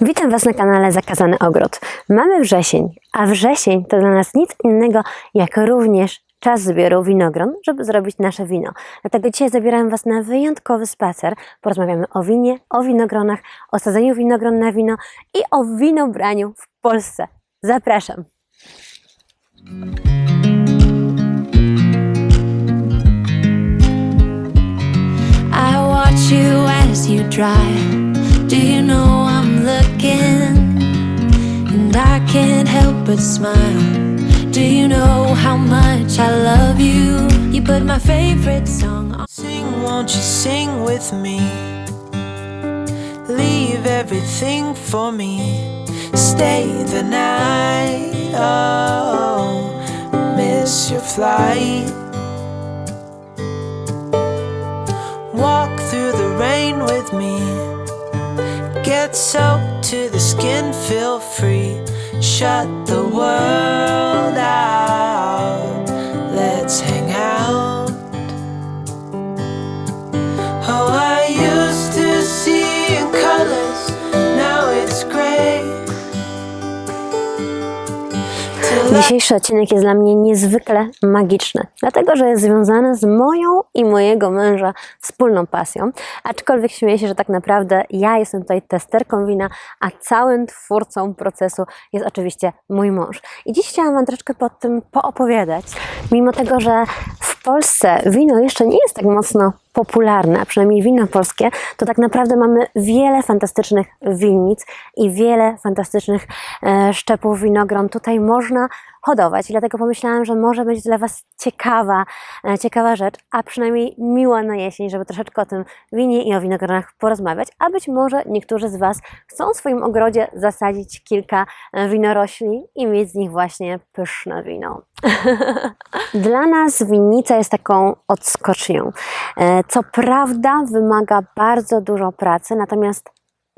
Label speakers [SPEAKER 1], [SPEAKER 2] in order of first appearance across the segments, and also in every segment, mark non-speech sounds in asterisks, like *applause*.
[SPEAKER 1] Witam Was na kanale Zakazany Ogród. Mamy wrzesień, a wrzesień to dla nas nic innego jak również czas zbioru winogron, żeby zrobić nasze wino. Dlatego dzisiaj zabieram Was na wyjątkowy spacer. Porozmawiamy o winie, o winogronach, o sadzeniu winogron na wino i o winobraniu w Polsce. Zapraszam!
[SPEAKER 2] I watch you as you drive. Do you know I'm? And I can't help but smile. Do you know how much I love you? You put my favorite song on.
[SPEAKER 3] Sing, won't you sing with me? Leave everything for me. Stay the night. Oh, miss your flight. Walk through the rain with me. Get soaked to the skin, feel free. Shut the world out.
[SPEAKER 1] Dzisiejszy odcinek jest dla mnie niezwykle magiczny, dlatego że jest związany z moją i mojego męża wspólną pasją. Aczkolwiek śmieję się, że tak naprawdę ja jestem tutaj testerką wina, a całym twórcą procesu jest oczywiście mój mąż. I dziś chciałam Wam troszeczkę po tym poopowiadać, mimo tego, że Polsce wino jeszcze nie jest tak mocno popularne, a przynajmniej wino polskie, to tak naprawdę mamy wiele fantastycznych winnic i wiele fantastycznych e, szczepów winogron. Tutaj można hodować i dlatego pomyślałam, że może być dla Was ciekawa, e, ciekawa rzecz, a przynajmniej miła na jesień, żeby troszeczkę o tym winie i o winogronach porozmawiać, a być może niektórzy z Was chcą w swoim ogrodzie zasadzić kilka e, winorośli i mieć z nich właśnie pyszne wino. *laughs* Dla nas winnica jest taką odskocznią. E, Co prawda wymaga bardzo dużo pracy, natomiast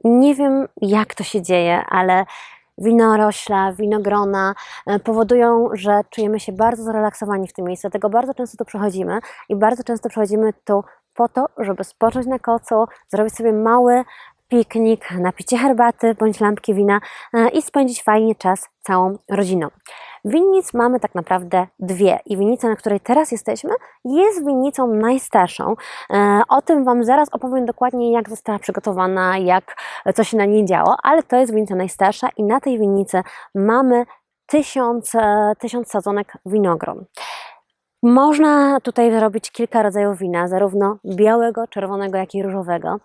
[SPEAKER 1] nie wiem jak to się dzieje, ale winorośla, winogrona e, powodują, że czujemy się bardzo zrelaksowani w tym miejscu. Dlatego bardzo często tu przychodzimy i bardzo często przychodzimy tu po to, żeby spocząć na kocu, zrobić sobie mały piknik, napicie herbaty bądź lampki wina e, i spędzić fajnie czas całą rodziną. Winnic mamy tak naprawdę dwie i winnica, na której teraz jesteśmy, jest winnicą najstarszą. E, O tym Wam zaraz opowiem dokładnie, jak została przygotowana, jak co się na niej działo, ale to jest winnica najstarsza i na tej winnicy mamy tysiąc, e, tysiąc sadzonek winogron. Można tutaj robić kilka rodzajów wina, zarówno białego, czerwonego, jak i różowego.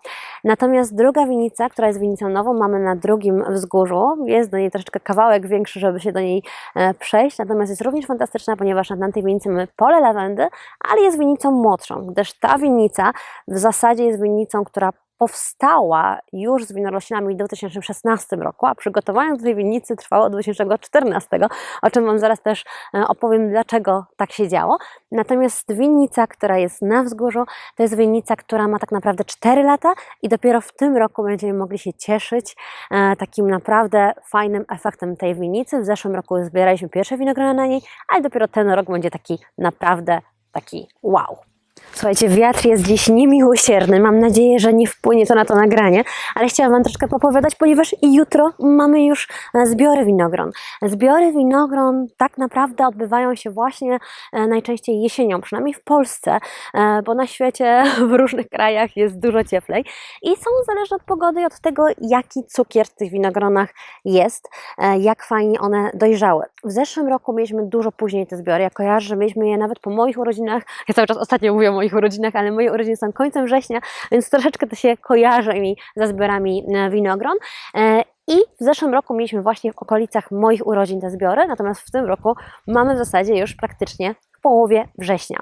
[SPEAKER 1] Natomiast druga winnica, która jest winnicą nową, mamy na drugim wzgórzu. Jest do niej troszeczkę kawałek większy, żeby się do niej e, przejść. Natomiast jest również fantastyczna, ponieważ na tej winnicy mamy pole lawendy, ale jest winnicą młodszą, gdyż ta winnica w zasadzie jest winnicą, która powstała już z winoroślinami w 2016 roku, a przygotowanie do tej winnicy trwało od 2014, o czym Wam zaraz też e, opowiem, dlaczego tak się działo. Natomiast winnica, która jest na wzgórzu, to jest winnica, która ma tak naprawdę 4 lata i dopiero w tym roku będziemy mogli się cieszyć e, takim naprawdę fajnym efektem tej winnicy. W zeszłym roku zbieraliśmy pierwsze winogrona na niej, ale dopiero ten rok będzie taki naprawdę taki wow. Słuchajcie, wiatr jest dziś niemiłosierny. Mam nadzieję, że nie wpłynie to na to nagranie, ale chciałam Wam troszkę popowiadać, ponieważ jutro mamy już e, zbiory winogron. Zbiory winogron tak naprawdę odbywają się właśnie e, najczęściej jesienią, przynajmniej w Polsce, e, bo na świecie *laughs* w różnych krajach jest dużo cieplej i są zależne od pogody i od tego, jaki cukier w tych winogronach jest, jak fajnie one dojrzały. W zeszłym roku mieliśmy dużo później te zbiory. Ja kojarzę, że mieliśmy je nawet po moich urodzinach. Ja cały czas ostatnio mówię o moich urodzinach, ale moje urodziny są końcem września, więc troszeczkę to się kojarzy mi ze zbiorami e, winogron. E, I w zeszłym roku mieliśmy właśnie w okolicach moich urodzin te zbiory, natomiast w tym roku mamy w zasadzie już praktycznie w połowie września.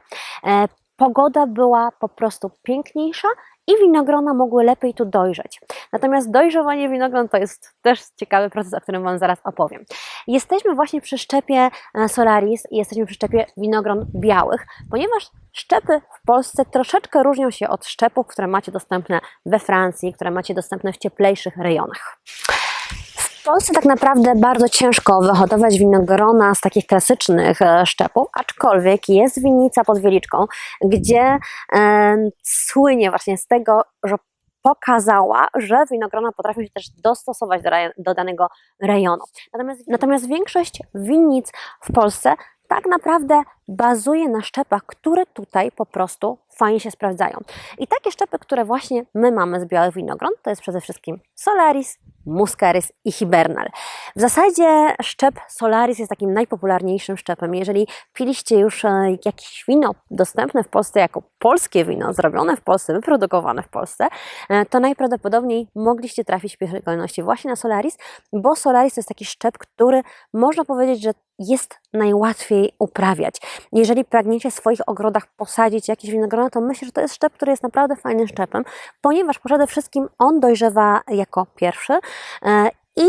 [SPEAKER 1] E, Pogoda była po prostu piękniejsza i winogrona mogły lepiej tu dojrzeć. Natomiast dojrzewanie winogron to jest też ciekawy proces, o którym Wam zaraz opowiem. Jesteśmy właśnie przy szczepie e, Solaris i jesteśmy przy szczepie winogron białych, ponieważ szczepy w Polsce troszeczkę różnią się od szczepów, które macie dostępne we Francji, które macie dostępne w cieplejszych rejonach. W Polsce tak naprawdę bardzo ciężko wyhodować winogrona z takich klasycznych e, szczepów, aczkolwiek jest winnica pod Wieliczką, gdzie e, słynie właśnie z tego, że pokazała, że winogrona potrafią się też dostosować do, do danego rejonu. Natomiast, natomiast większość winnic w Polsce tak naprawdę bazuje na szczepach, które tutaj po prostu fajnie się sprawdzają. I takie szczepy, które właśnie my mamy z białych winogron, to jest przede wszystkim Solaris, Muscaris i Hibernal. W zasadzie szczep Solaris jest takim najpopularniejszym szczepem. Jeżeli piliście już e, jakieś wino dostępne w Polsce jako polskie wino, zrobione w Polsce, wyprodukowane w Polsce, e, to najprawdopodobniej mogliście trafić w pierwszej kolejności właśnie na Solaris, bo Solaris to jest taki szczep, który można powiedzieć, że jest najłatwiej uprawiać. Jeżeli pragniecie w swoich ogrodach posadzić jakieś winogrona, to myślę, że to jest szczep, który jest naprawdę fajnym szczepem, ponieważ przede wszystkim on dojrzewa jako pierwszy e, i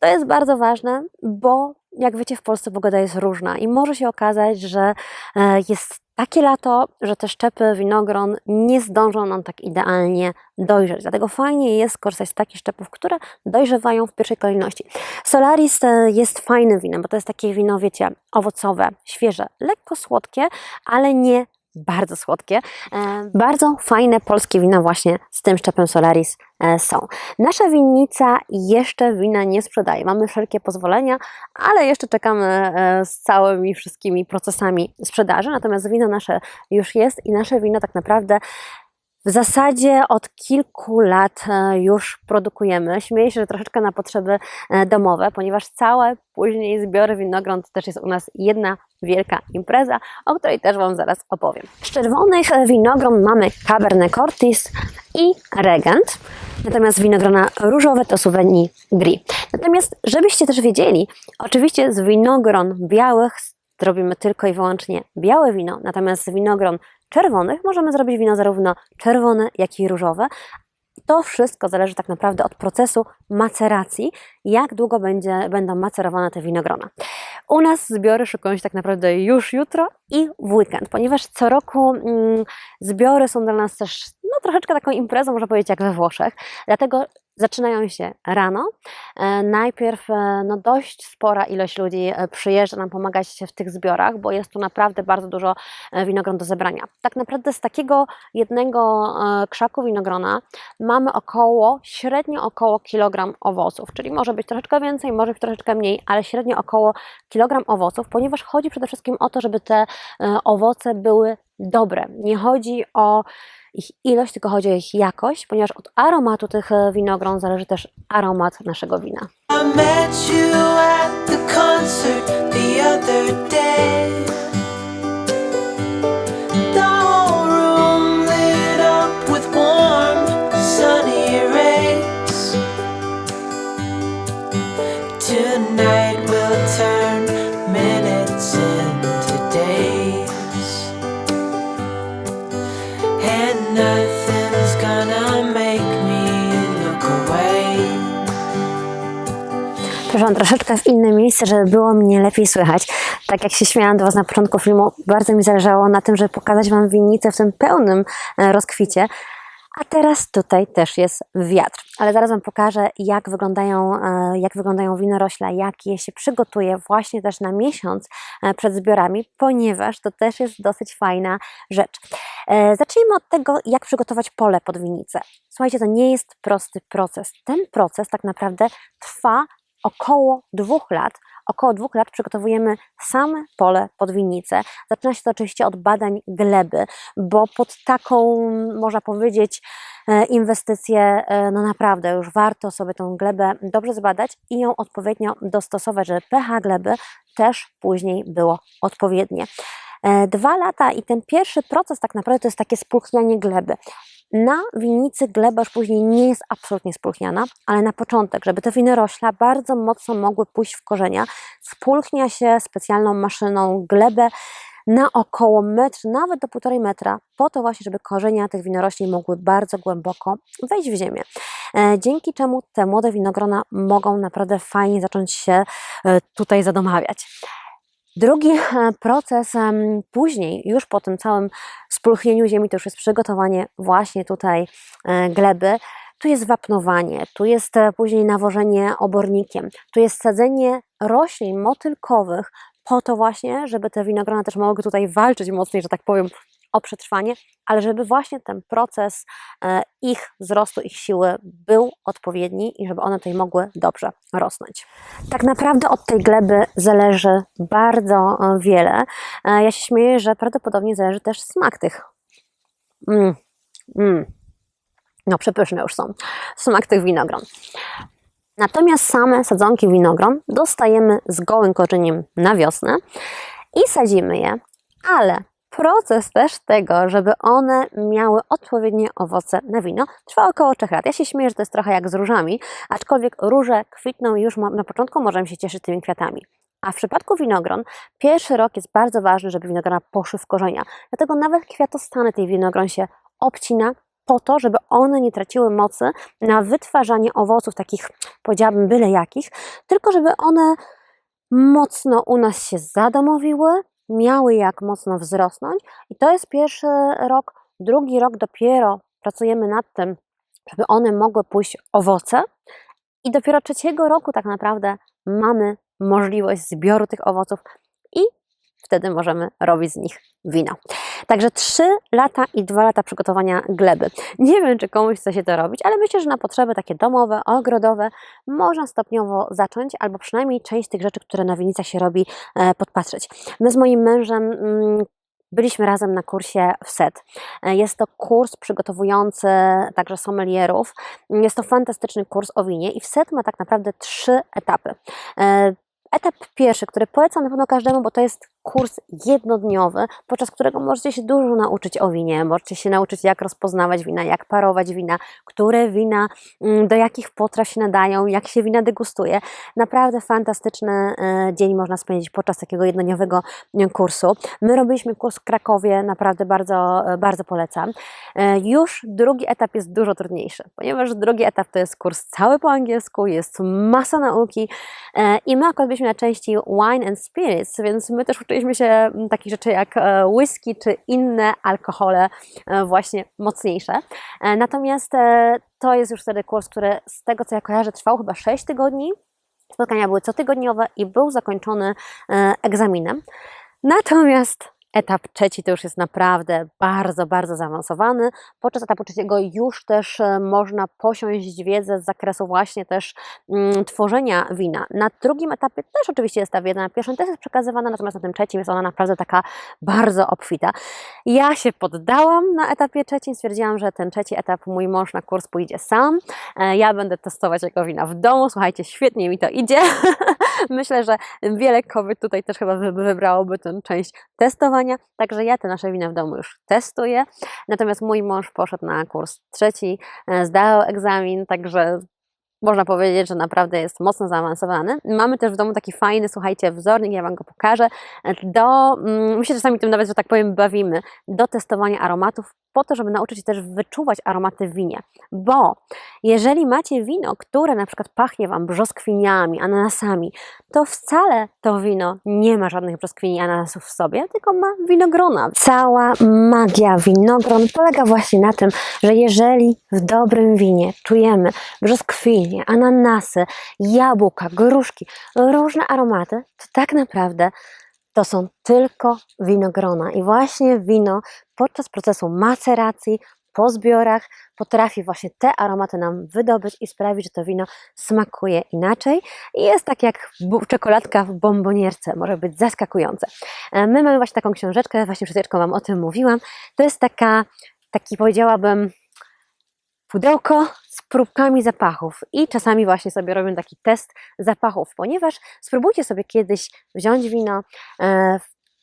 [SPEAKER 1] to jest bardzo ważne, bo jak wiecie, w Polsce pogoda jest różna i może się okazać, że e, jest takie lato, że te szczepy winogron nie zdążą nam tak idealnie dojrzeć. Dlatego fajnie jest korzystać z takich szczepów, które dojrzewają w pierwszej kolejności. Solaris e, jest fajnym winem, bo to jest takie wino, wiecie, owocowe, świeże, lekko słodkie, ale nie bardzo słodkie. E, Bardzo fajne polskie wina właśnie z tym szczepem Solaris e, są. Nasza winnica jeszcze wina nie sprzedaje. Mamy wszelkie pozwolenia, ale jeszcze czekamy e, z całymi wszystkimi procesami sprzedaży. Natomiast wino nasze już jest i nasze wino tak naprawdę w zasadzie od kilku lat już produkujemy. Śmieję się, że troszeczkę na potrzeby domowe, ponieważ całe później zbiory winogron to też jest u nas jedna wielka impreza, o której też Wam zaraz opowiem. Z czerwonych winogron mamy Cabernet Cortis i Regent, natomiast winogrona różowe to Sauvigny Gris. Natomiast, żebyście też wiedzieli, oczywiście z winogron białych zrobimy tylko i wyłącznie białe wino, natomiast z winogron czerwonych możemy zrobić wino zarówno czerwone, jak i różowe. To wszystko zależy tak naprawdę od procesu maceracji, jak długo będzie, będą macerowane te winogrona. U nas zbiory szykują się tak naprawdę już jutro i w weekend, ponieważ co roku mm, zbiory są dla nas też no, troszeczkę taką imprezą, można powiedzieć, jak we Włoszech. Dlatego zaczynają się rano. E, Najpierw e, no, dość spora ilość ludzi e, przyjeżdża nam pomagać w tych zbiorach, bo jest tu naprawdę bardzo dużo winogron do zebrania. Tak naprawdę z takiego jednego krzaku winogrona mamy około, średnio około kilogram owoców, czyli może być troszeczkę więcej, może być troszeczkę mniej, ale średnio około kilogram owoców, ponieważ chodzi przede wszystkim o to, żeby te owoce były dobre. Nie chodzi o ich ilość, tylko chodzi o ich jakość, ponieważ od aromatu tych e, winogron zależy też aromat naszego wina.
[SPEAKER 3] I met you at the concert the other day.
[SPEAKER 1] Przeszłam troszeczkę w inne miejsce, żeby było mnie lepiej słychać. Tak jak się śmiałam do Was na początku filmu, bardzo mi zależało na tym, żeby pokazać Wam winnicę w tym pełnym e, rozkwicie. A teraz tutaj też jest wiatr, ale zaraz Wam pokażę, jak wyglądają, e, jak wyglądają winorośla, jak je się przygotuje właśnie też na miesiąc e, przed zbiorami, ponieważ to też jest dosyć fajna rzecz. Zacznijmy od tego, jak przygotować pole pod winnicę. Słuchajcie, to nie jest prosty proces. Ten proces tak naprawdę trwa około dwóch lat. Około dwóch lat przygotowujemy same pole pod winnicę. Zaczyna się to oczywiście od badań gleby, bo pod taką, można powiedzieć, e, inwestycję, e, no naprawdę już warto sobie tą glebę dobrze zbadać i ją odpowiednio dostosować, żeby pH gleby też później było odpowiednie. E, Dwa lata i ten pierwszy proces tak naprawdę to jest takie spulchnianie gleby. Na winnicy gleba już później nie jest absolutnie spulchniana, ale na początek, żeby te winorośla bardzo mocno mogły pójść w korzenia, spulchnia się specjalną maszyną glebę na około metr, nawet do półtorej metra, po to właśnie, żeby korzenia tych winorośli mogły bardzo głęboko wejść w ziemię. E, Dzięki czemu te młode winogrona mogą naprawdę fajnie zacząć się e, tutaj zadomawiać. Drugi e, proces później, już po tym całym spulchnieniu ziemi, to już jest przygotowanie właśnie tutaj e, gleby. Tu jest wapnowanie, tu jest e, później nawożenie obornikiem, tu jest sadzenie roślin motylkowych po to właśnie, żeby te winogrona też mogły tutaj walczyć mocniej, że tak powiem, o przetrwanie, ale żeby właśnie ten proces e, ich wzrostu, ich siły był odpowiedni i żeby one tutaj mogły dobrze rosnąć. Tak naprawdę od tej gleby zależy bardzo e, wiele. E, Ja się śmieję, że prawdopodobnie zależy też smak tych. Mm, mm. No, przepyszne już są. Smak tych winogron. Natomiast same sadzonki winogron dostajemy z gołym korzeniem na wiosnę i sadzimy je, ale proces też tego, żeby one miały odpowiednie owoce na wino, trwa około 3 lat. Ja się śmieję, że to jest trochę jak z różami, aczkolwiek róże kwitną już na początku możemy się cieszyć tymi kwiatami. A w przypadku winogron, pierwszy rok jest bardzo ważny, żeby winogrona poszły w korzenia. Dlatego nawet kwiatostany tej winogron się obcina po to, żeby one nie traciły mocy na wytwarzanie owoców takich, powiedziałabym, byle jakich, tylko żeby one mocno u nas się zadomowiły, miały jak mocno wzrosnąć. I to jest pierwszy rok. Drugi rok dopiero pracujemy nad tym, żeby one mogły pójść owoce. I dopiero trzeciego roku tak naprawdę mamy możliwość zbioru tych owoców i wtedy możemy robić z nich wino. Także 3 lata i 2 lata przygotowania gleby. Nie wiem, czy komuś chce się to robić, ale myślę, że na potrzeby takie domowe, ogrodowe można stopniowo zacząć, albo przynajmniej część tych rzeczy, które na winnicach się robi, e, podpatrzeć. My z moim mężem mm, byliśmy razem na kursie w SET. E, Jest to kurs przygotowujący także sommelierów. Jest to fantastyczny kurs o winie i w SET ma tak naprawdę trzy etapy. E, Etap pierwszy, który polecam na pewno każdemu, bo to jest kurs jednodniowy, podczas którego możecie się dużo nauczyć o winie. Możecie się nauczyć, jak rozpoznawać wina, jak parować wina, które wina mm, do jakich potraw się nadają, jak się wina degustuje. Naprawdę fantastyczny e, dzień można spędzić podczas takiego jednodniowego e, kursu. My robiliśmy kurs w Krakowie, naprawdę bardzo, e, bardzo polecam. Już drugi etap jest dużo trudniejszy, ponieważ drugi etap to jest kurs cały po angielsku, jest masa nauki i my akurat byliśmy na części wine and spirits, więc my też uczyliśmy się mm, takich rzeczy jak e, whisky czy inne alkohole e, właśnie mocniejsze. E, Natomiast to jest już wtedy kurs, który z tego co ja kojarzę trwał chyba 6 tygodni. Spotkania były cotygodniowe i był zakończony egzaminem. Natomiast etap trzeci to już jest naprawdę bardzo, bardzo zaawansowany. Podczas etapu trzeciego już też e, można posiąść wiedzę z zakresu właśnie też mm, tworzenia wina. Na drugim etapie też oczywiście jest ta wiedza, na pierwszym też jest przekazywana, natomiast na tym trzecim jest ona naprawdę taka bardzo obfita. Ja się poddałam na etapie trzecim, stwierdziłam, że ten trzeci etap mój mąż na kurs pójdzie sam. E, Ja będę testować jego wina w domu. Słuchajcie, świetnie mi to idzie. *laughs* Myślę, że wiele kobiet tutaj też chyba wy- wybrałoby tę część testowania, także ja te nasze wina w domu już testuję. Natomiast mój mąż poszedł na kurs trzeci, e, zdał egzamin, także można powiedzieć, że naprawdę jest mocno zaawansowany. Mamy też w domu taki fajny, słuchajcie, wzornik, ja Wam go pokażę, do, mm, my się czasami tym nawet, że tak powiem, bawimy, do testowania aromatów, po to, żeby nauczyć się też wyczuwać aromaty w winie. Bo jeżeli macie wino, które na przykład pachnie Wam brzoskwiniami, ananasami, to wcale to wino nie ma żadnych brzoskwini i ananasów w sobie, tylko ma winogrona. Cała magia winogron polega właśnie na tym, że jeżeli w dobrym winie czujemy ananasy, jabłka, gruszki, różne aromaty, to tak naprawdę to są tylko winogrona. I właśnie wino podczas procesu maceracji, po zbiorach, potrafi właśnie te aromaty nam wydobyć i sprawić, że to wino smakuje inaczej. I jest tak jak czekoladka w bombonierce, może być zaskakujące. E, My mamy właśnie taką książeczkę, właśnie przed Wam o tym mówiłam. To jest taka, taki powiedziałabym, pudełko próbkami zapachów i czasami właśnie sobie robię taki test zapachów, ponieważ spróbujcie sobie kiedyś wziąć wino, e,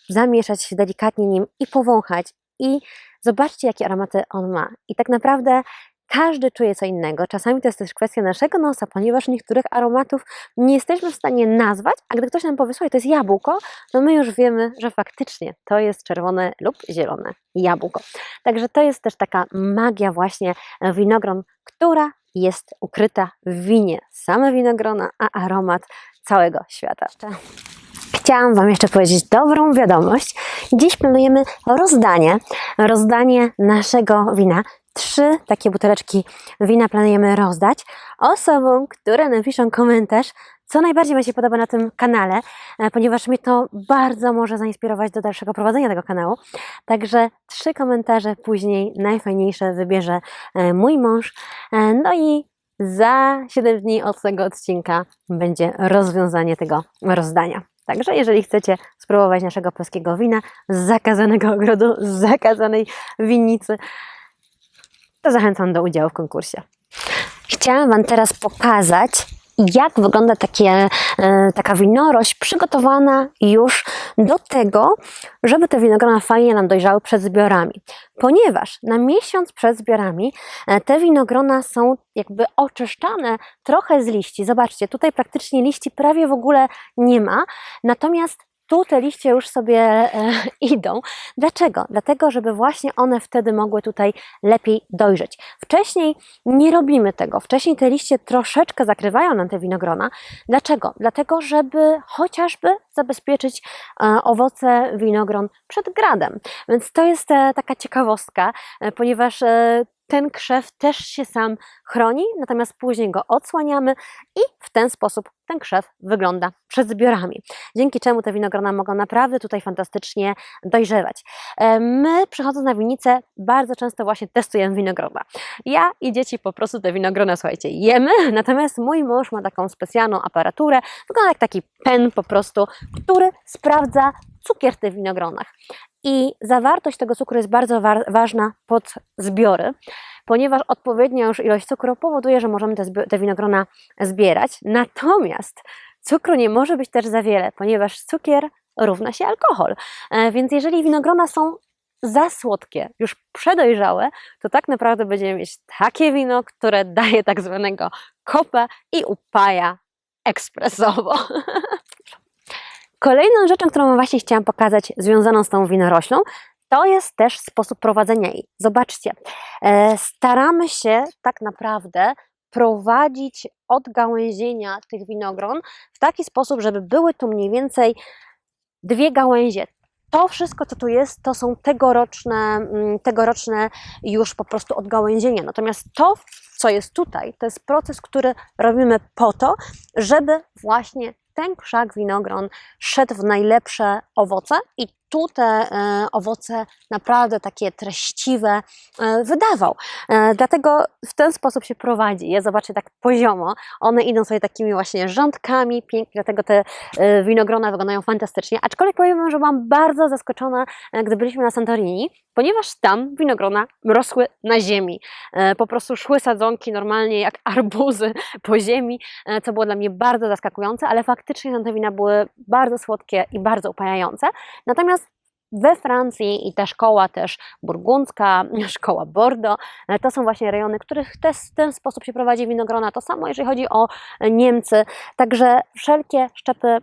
[SPEAKER 1] zamieszać delikatnie nim i powąchać i zobaczcie, jakie aromaty on ma. I tak naprawdę każdy czuje co innego. Czasami to jest też kwestia naszego nosa, ponieważ niektórych aromatów nie jesteśmy w stanie nazwać, a gdy ktoś nam powie, to jest jabłko, no my już wiemy, że faktycznie to jest czerwone lub zielone jabłko. Także to jest też taka magia właśnie e, winogron, która jest ukryta w winie. Same winogrona, a aromat całego świata. Chciałam Wam jeszcze powiedzieć dobrą wiadomość. Dziś planujemy rozdanie, rozdanie naszego wina trzy takie buteleczki wina planujemy rozdać osobom, które napiszą komentarz, co najbardziej Wam się podoba na tym kanale, e, ponieważ mnie to bardzo może zainspirować do dalszego prowadzenia tego kanału. Także trzy komentarze później najfajniejsze wybierze e, mój mąż. E, No i za 7 dni od tego odcinka będzie rozwiązanie tego rozdania. Także jeżeli chcecie spróbować naszego polskiego wina z zakazanego ogrodu, z zakazanej winnicy, to zachęcam do udziału w konkursie. Chciałam Wam teraz pokazać, jak wygląda takie, e, taka winorośl przygotowana już do tego, żeby te winogrona fajnie nam dojrzały przed zbiorami. Ponieważ na miesiąc przed zbiorami e, te winogrona są jakby oczyszczane trochę z liści. Zobaczcie, tutaj praktycznie liści prawie w ogóle nie ma, natomiast tu te liście już sobie e, *laughs* idą. Dlaczego? Dlatego, żeby właśnie one wtedy mogły tutaj lepiej dojrzeć. Wcześniej nie robimy tego. Wcześniej te liście troszeczkę zakrywają nam te winogrona. Dlaczego? Dlatego, żeby chociażby zabezpieczyć e, owoce winogron przed gradem. Więc to jest e, taka ciekawostka, e, ponieważ e, ten krzew też się sam chroni, natomiast później go odsłaniamy i w ten sposób ten krzew wygląda przed zbiorami. Dzięki czemu te winogrona mogą naprawdę tutaj fantastycznie dojrzewać. E, My, przychodząc na winnicę, bardzo często właśnie testujemy winogrona. Ja i dzieci po prostu te winogrona, słuchajcie, jemy, *laughs* natomiast mój mąż ma taką specjalną aparaturę, wygląda jak taki pen po prostu, który sprawdza cukier w tych winogronach. I zawartość tego cukru jest bardzo wa- ważna pod zbiory, ponieważ odpowiednia już ilość cukru powoduje, że możemy te, te winogrona zbierać. Natomiast cukru nie może być też za wiele, ponieważ cukier równa się alkohol. E, Więc jeżeli winogrona są za słodkie, już przedojrzałe, to tak naprawdę będziemy mieć takie wino, które daje tak zwanego kopa i upaja ekspresowo. *laughs* Kolejną rzeczą, którą właśnie chciałam pokazać, związaną z tą winoroślą, to jest też sposób prowadzenia jej. Zobaczcie, e, staramy się tak naprawdę prowadzić od gałęzienia tych winogron w taki sposób, żeby były tu mniej więcej dwie gałęzie. To wszystko, co tu jest, to są tegoroczne, mm, tegoroczne już po prostu odgałęzienia. Natomiast to, co jest tutaj, to jest proces, który robimy po to, żeby właśnie ten krzak winogron szedł w najlepsze owoce i tu te e, owoce naprawdę takie treściwe e, wydawał. E, dlatego w ten sposób się prowadzi. Je zobaczcie tak poziomo. One idą sobie takimi właśnie rządkami, pięknie, dlatego te winogrona wyglądają fantastycznie. Aczkolwiek powiem że byłam bardzo zaskoczona, gdy byliśmy na Santorini, ponieważ tam winogrona rosły na ziemi. E, Po prostu szły sadzonki normalnie jak *laughs* arbuzy po ziemi, e, co było dla mnie bardzo zaskakujące, ale faktycznie te wina były bardzo słodkie i bardzo upajające. Natomiast we Francji i ta szkoła też burgundzka, *laughs* szkoła Bordeaux, e, to są właśnie rejony, których te, w ten sposób się prowadzi winogrona. To samo jeżeli chodzi o Niemcy. Także wszelkie szczepy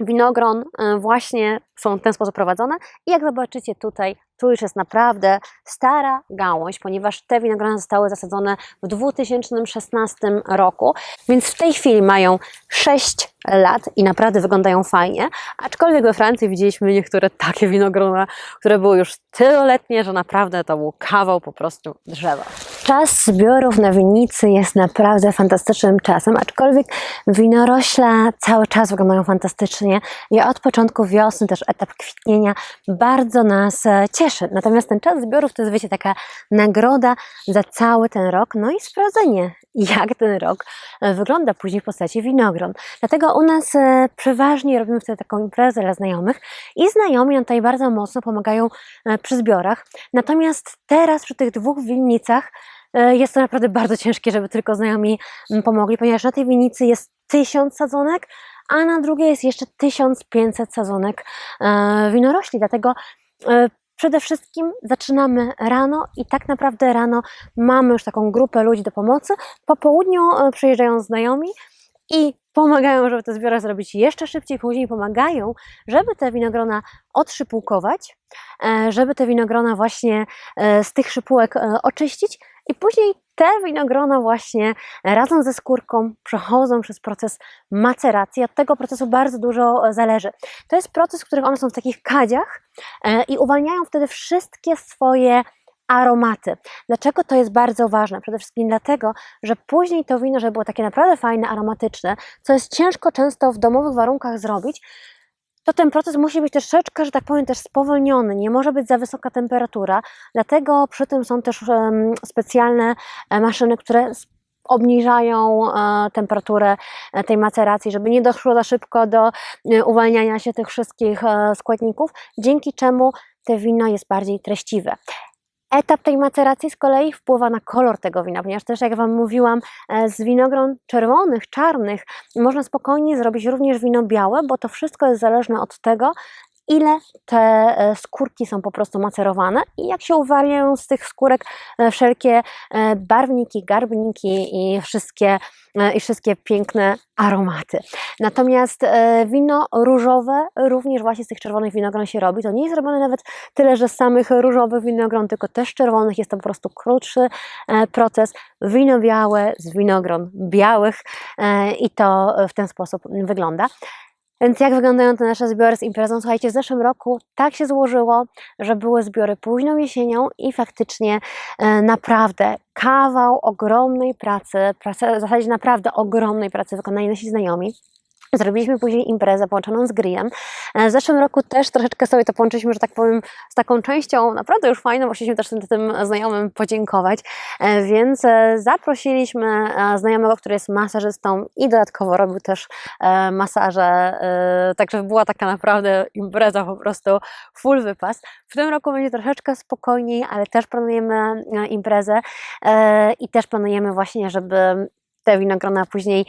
[SPEAKER 1] winogron właśnie są w ten sposób prowadzone. I jak zobaczycie tutaj, już jest naprawdę stara gałąź, ponieważ te winogrona zostały zasadzone w 2016 roku, więc w tej chwili mają 6 lat i naprawdę wyglądają fajnie. Aczkolwiek we Francji widzieliśmy niektóre takie winogrona, które były już tyloletnie, że naprawdę to był kawał po prostu drzewa. Czas zbiorów na winnicy jest naprawdę fantastycznym czasem, aczkolwiek winorośla cały czas wyglądają fantastycznie i od początku wiosny, też etap kwitnienia bardzo nas e, cieszy. Natomiast ten czas zbiorów to jest, wiecie, taka nagroda za cały ten rok, no i sprawdzenie, *laughs* jak ten rok e, wygląda później w postaci winogron. Dlatego u nas e, przeważnie robimy wtedy taką imprezę dla znajomych i znajomi nam tutaj bardzo mocno pomagają e, przy zbiorach. Natomiast teraz przy tych dwóch winnicach jest to naprawdę *laughs* bardzo ciężkie, żeby tylko znajomi pomogli, ponieważ na tej winnicy jest tysiąc sadzonek, a na drugiej jest jeszcze 1500 sadzonek winorośli. Dlatego przede wszystkim zaczynamy rano i tak naprawdę rano mamy już taką grupę ludzi do pomocy. Po południu e, przyjeżdżają znajomi i pomagają, żeby te zbiory zrobić jeszcze szybciej, później pomagają, żeby te winogrona odszypułkować, e, żeby te winogrona właśnie e, z tych szypułek oczyścić i później te winogrona właśnie razem ze skórką przechodzą przez proces maceracji. Od tego procesu bardzo dużo e, zależy. To jest proces, w którym one są w takich kadziach e, i uwalniają wtedy wszystkie swoje aromaty. Dlaczego to jest bardzo ważne? Przede wszystkim dlatego, że później to wino, żeby było takie naprawdę fajne, aromatyczne, co jest ciężko często w domowych warunkach zrobić, to ten proces musi być troszeczkę, że tak powiem, też spowolniony. Nie może być za wysoka temperatura, dlatego przy tym są też specjalne e, maszyny, które obniżają e, temperaturę e, tej maceracji, żeby nie doszło za szybko do uwalniania się tych wszystkich składników, dzięki czemu te wino jest bardziej treściwe. Etap tej maceracji z kolei wpływa na kolor tego wina, ponieważ też jak Wam mówiłam, e, z winogron czerwonych, czarnych można spokojnie zrobić również wino białe, bo to wszystko jest zależne od tego, ile te e, skórki są po prostu macerowane i jak się uwalniają z tych skórek e, wszelkie e, barwniki, garbniki i wszystkie, i wszystkie piękne aromaty. Natomiast wino różowe również właśnie z tych czerwonych winogron się robi. To nie jest robione nawet tyle, że z samych różowych winogron, tylko też czerwonych. Jest to po prostu krótszy proces. Wino białe z winogron białych i to w ten sposób wygląda. Więc jak wyglądają te nasze zbiory z imprezą? Słuchajcie, w zeszłym roku tak się złożyło, że były zbiory późną jesienią i faktycznie e, naprawdę kawał ogromnej pracy, pracy, w zasadzie naprawdę ogromnej pracy wykonali nasi znajomi. Zrobiliśmy później imprezę połączoną z grillem. E, W zeszłym roku też troszeczkę sobie to połączyliśmy, że tak powiem, z taką częścią naprawdę już fajną, bo chcieliśmy też tym, tym znajomym podziękować, E, więc e, zaprosiliśmy znajomego, który jest masażystą i dodatkowo robił też masaże, także była taka naprawdę impreza po prostu full wypas. W tym roku będzie troszeczkę spokojniej, ale też planujemy imprezę i też planujemy właśnie, żeby te winogrona później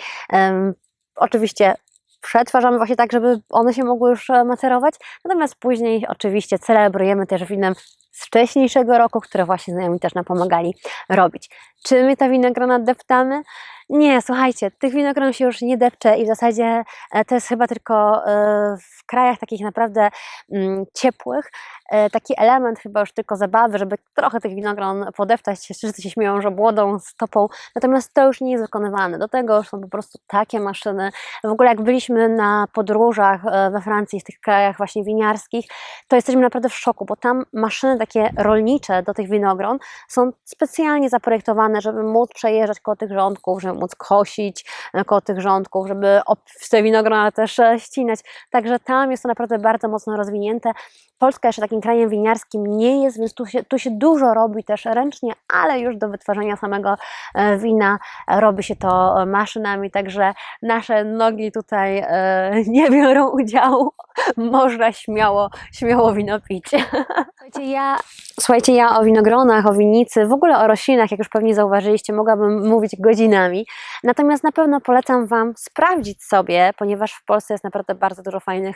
[SPEAKER 1] oczywiście przetwarzamy właśnie tak, żeby one się mogły już e, macerować, natomiast później oczywiście celebrujemy też winem z wcześniejszego roku, które właśnie znajomi też nam pomagali robić. Czy my te winogrona deptamy? Nie, słuchajcie, tych winogron się już nie depcze i w zasadzie e, to jest chyba tylko e, w krajach takich naprawdę mm, ciepłych e, taki element chyba już tylko zabawy, żeby trochę tych winogron podeptać. Wszyscy się śmieją, że błodą stopą, natomiast to już nie jest wykonywane. Do tego już są po prostu takie maszyny. W ogóle jak byliśmy na podróżach we Francji, w tych krajach właśnie winiarskich, to jesteśmy naprawdę w szoku, bo tam maszyny takie rolnicze do tych winogron są specjalnie zaprojektowane, żeby móc przejeżdżać koło tych rządków, żeby móc kosić e, koło tych rządków, żeby te winogrona też e, ścinać. Także tam jest to naprawdę bardzo mocno rozwinięte. Polska jeszcze takim krajem winiarskim nie jest, więc tu się, tu się dużo robi też ręcznie, ale już do wytwarzania samego e, wina robi się to e, maszynami, także nasze nogi tutaj e, *laughs* nie biorą udziału. *laughs* Można śmiało, śmiało wino pić. *laughs* Słuchajcie, ja, słuchajcie, ja o winogronach, o winicy, w ogóle o roślinach, jak już pewnie zauważyliście, mogłabym mówić godzinami. Natomiast na pewno polecam Wam sprawdzić sobie, ponieważ w Polsce jest naprawdę bardzo dużo fajnych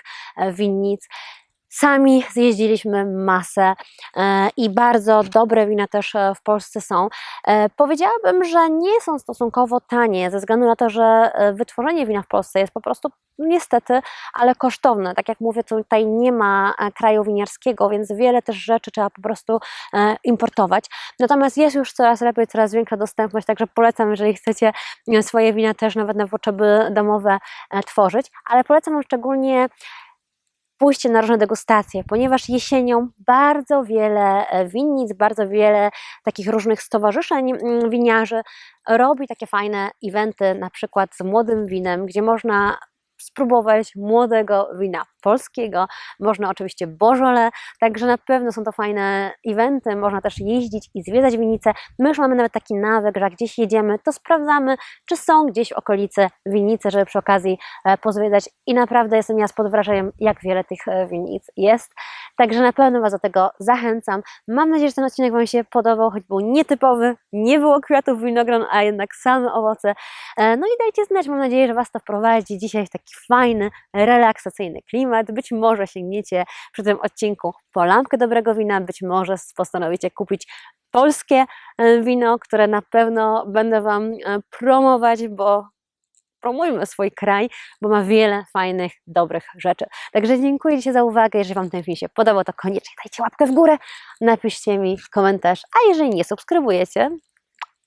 [SPEAKER 1] winnic. Sami zjeździliśmy masę e, i bardzo dobre wina też e, w Polsce są. E, powiedziałabym, że nie są stosunkowo tanie, ze względu na to, że wytworzenie wina w Polsce jest po prostu niestety, ale kosztowne. Tak jak mówię, tutaj nie ma kraju winiarskiego, więc wiele też rzeczy trzeba po prostu importować. Natomiast jest już coraz lepiej, coraz większa dostępność, także polecam, jeżeli chcecie swoje wina też nawet na potrzeby domowe tworzyć, ale polecam szczególnie pójście na różne degustacje, ponieważ jesienią bardzo wiele e, winnic, bardzo wiele takich różnych stowarzyszeń mm, winiarzy robi takie fajne eventy, na przykład z młodym winem, gdzie można spróbować młodego wina polskiego, można oczywiście bożole, także na pewno są to fajne eventy, można też jeździć i zwiedzać winnice. My już mamy nawet taki nawyk, że jak gdzieś jedziemy, to sprawdzamy, czy są gdzieś w okolicy winnice, żeby przy okazji e, pozwiedzać i naprawdę jestem ja pod wrażeniem, jak wiele tych e, winnic jest. Także na pewno Was do tego zachęcam. Mam nadzieję, że ten odcinek Wam się podobał, choć był nietypowy, nie było kwiatów winogron, a jednak same owoce. E, No i dajcie znać, mam nadzieję, że Was to wprowadzi dzisiaj w taki fajny, relaksacyjny klimat. Być może sięgniecie przy tym odcinku po lampkę dobrego wina, być może postanowicie kupić polskie e, wino, które na pewno będę Wam e, promować, bo promujmy swój kraj, bo ma wiele fajnych, dobrych rzeczy. Także dziękuję Ci za uwagę. Jeżeli Wam ten film się podobał, to koniecznie dajcie łapkę w górę, napiszcie mi komentarz, a jeżeli nie subskrybujecie,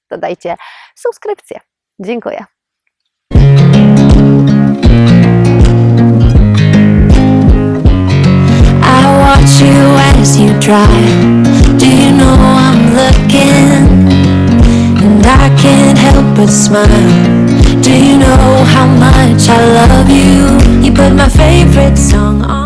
[SPEAKER 1] to dajcie subskrypcję. Dziękuję.
[SPEAKER 2] Watch you as you drive. Do you know I'm
[SPEAKER 3] looking, and I can't help but smile. Do you know how much I love you? You put my favorite song on.